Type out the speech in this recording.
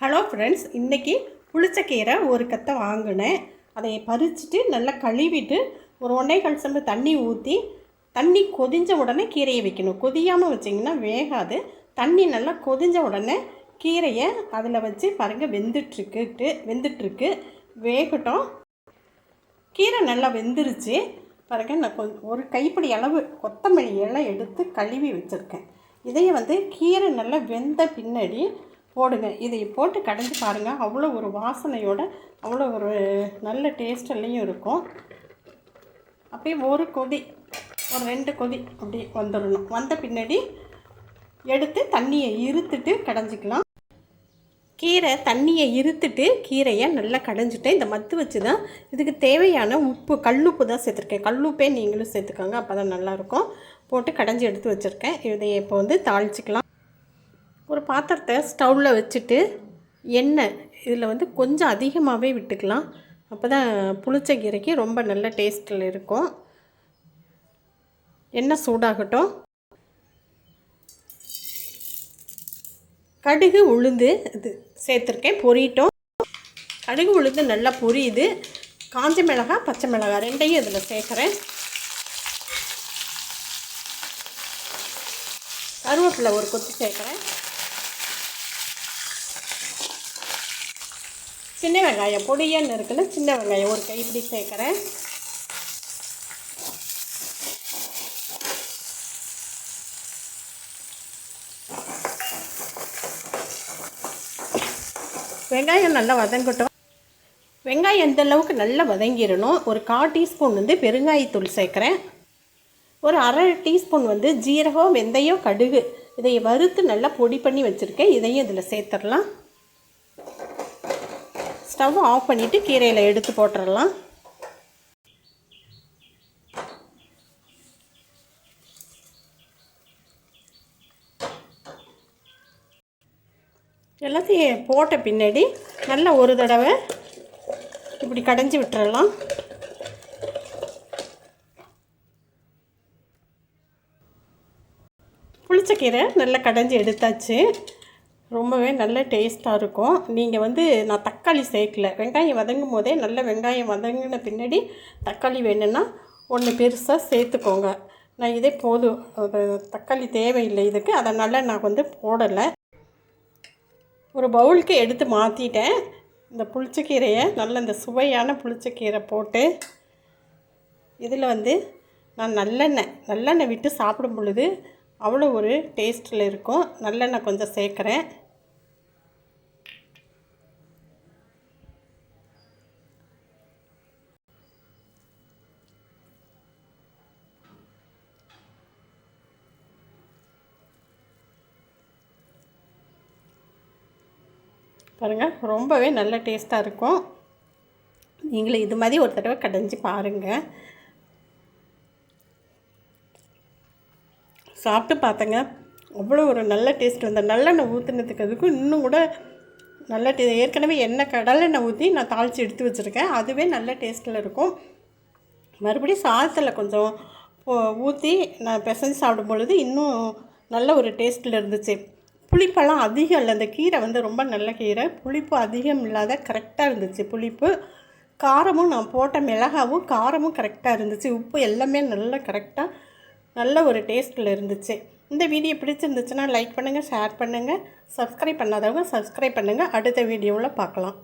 Hello friends இன்றைக்கி புளிச்சக்கீரை ஒரு கத்தை வாங்கினேன். அதை பறிச்சுட்டு நல்லா கழுவிட்டு ஒரு ஒன்றே கால் சம்பு தண்ணி ஊற்றி தண்ணி கொதிஞ்ச உடனே கீரையை வைக்கணும். கொதியாமல் வச்சிங்கன்னா வேகாது. தண்ணி நல்லா கொதிஞ்ச உடனே கீரையை அதில் வச்சு பாருங்கள் வெந்துட்டுருக்குட்டு வெந்துட்டுருக்கு. வேகட்டும். கீரை நல்லா வெந்துருச்சு. பாருங்க நான் கொஞ்சம் ஒரு கைப்பிடி அளவு கொத்தமல்லி எல்லாம் எடுத்து கழுவி வச்சுருக்கேன். இதையை வந்து கீரை நல்லா வெந்த பின்னாடி போடுங்க. இதை போட்டு கடைஞ்சி பாருங்கள் அவ்வளோ ஒரு வாசனையோட அவ்வளோ ஒரு நல்ல டேஸ்ட்லையும் இருக்கும். அப்படியே ஒரு கொதி ஒரு ரெண்டு கொதி அப்படி வந்துடணும் வந்த பின்னாடி எடுத்து தண்ணியை இருத்துட்டு கடைஞ்சிக்கலாம். கீரை தண்ணியை இருத்துட்டு கீரையை நல்லா கடைஞ்சிட்டேன் இந்த மத்து வச்சு தான் இதுக்கு தேவையான உப்பு கல்லுப்பு தான் சேர்த்துருக்கேன். கல்லுப்பே நீங்களும் சேர்த்துக்கோங்க அப்போ தான் நல்லாயிருக்கும். போட்டு கடைஞ்சி எடுத்து வச்சுருக்கேன். இதை இப்போ வந்து தாளிச்சிக்கலாம். ஒரு பாத்திரத்தை ஸ்டவ்வில் வச்சுட்டு எண்ணெய் இதில் வந்து கொஞ்சம் அதிகமாகவே விட்டுக்கலாம். அப்போ தான் புளிச்ச கீரைக்கு ரொம்ப நல்ல டேஸ்ட்டில் இருக்கும். எண்ணெய் சூடாகட்டும். கடுகு உளுந்து இது சேர்த்துருக்கேன் பொரியட்டும் கடுகு உளுந்து நல்லா பொரியுது. காஞ்ச மிளகாய் பச்சை மிளகாய் ரெண்டையும் இதில் சேர்க்குறேன். கருவேப்பிலை ஒரு கொத்து சேர்க்குறேன். சின்ன வெங்காயம் பொடியன்னு இருக்குல்ல சின்ன வெங்காயம் ஒரு கைப்பிடி சேர்க்குறேன். வெங்காயம் நல்லா வதங்கட்டும். வெங்காயம் எந்த அளவுக்கு நல்லா வதங்கிடணும் ஒரு கால் டீஸ்பூன் வந்து பெருங்காயத்தூள் சேர்க்குறேன். ஒரு அரை டீஸ்பூன் வந்து ஜீரகம் வெந்தயம் கடுகு இதை வறுத்து நல்லா பொடி பண்ணி வச்சுருக்கேன். இதையும் இதில் சேர்த்துடலாம். ஸ்டவ் ஆஃப் பண்ணிவிட்டு கீரையில் எடுத்து போட்டுடலாம் எல்லாத்தையும் போட்ட பின்னாடி நல்லா ஒரு தடவை இப்படி கடைஞ்சி விட்டுறலாம். புளிச்சக்கீரை நல்லா கடைஞ்சி எடுத்தாச்சு. ரொம்பவே நல்ல டேஸ்ட்டாக இருக்கும். நீங்கள் வந்து நான் தக்காளி சேர்க்கல. வெங்காயம் வதங்கும் போதே நல்ல வெங்காயம் வதங்கின பின்னாடி தக்காளி வேணும்னா ஒன்று பெருசாக சேர்த்துக்கோங்க. நான் இதே போதும். தக்காளி தேவையில்லை இதுக்கு. அதனால் நான் வந்து போடலை. ஒரு பவுலுக்கு எடுத்து மாற்றிட்டேன் இந்த புளிச்சக்கீரையை நல்ல இந்த சுவையான புளிச்சக்கீரை போட்டு இதில் வந்து நான் நல்லெண்ணெய் நல்லெண்ணெய் விட்டு சாப்பிடும் பொழுது அவ்வளோ ஒரு டேஸ்ட்டில் இருக்கும். நல்லெண்ணெய் கொஞ்சம் சேர்க்குறேன். பாருங்கள் ரொம்பவே நல்ல டேஸ்ட்டாக இருக்கும். நீங்களும் இது மாதிரி ஒரு தடவை கடைஞ்சி பாருங்கள் சாப்பிட்டு பார்த்தேங்க. அவ்வளோ ஒரு நல்ல டேஸ்ட் வந்த நல்லெண்ணெய் ஊற்றுனதுக்கு அதுக்கும் இன்னும் கூட நல்ல டே ஏற்கனவே எண்ணெய் கடலெண்ணெய் ஊற்றி நான் தாளித்து எடுத்து வச்சுருக்கேன். அதுவே நல்ல டேஸ்ட்டில் இருக்கும். மறுபடியும் சாதத்தில் கொஞ்சம் ஊற்றி நான் பிசைஞ்சு சாப்பிடும் பொழுது இன்னும் நல்ல ஒரு டேஸ்ட்டில் இருந்துச்சு. புளிப்பெல்லாம் அதிகம் இல்லை. அந்த கீரை வந்து ரொம்ப நல்ல கீரை. புளிப்பு அதிகம் இல்லாத கரெக்டாக இருந்துச்சு புளிப்பு. காரமும் நான் போட்ட மிளகாவும் காரமும் கரெக்டாக இருந்துச்சு. உப்பு எல்லாமே நல்லா கரெக்டாக நல்ல ஒரு டேஸ்ட்டில் இருந்துச்சு. இந்த வீடியோ பிடிச்சிருந்துச்சுன்னா லைக் பண்ணுங்கள் ஷேர் பண்ணுங்கள் சப்ஸ்கிரைப் பண்ணாதவங்க சப்ஸ்கிரைப் பண்ணுங்கள் அடுத்த வீடியோவில் பார்க்கலாம்.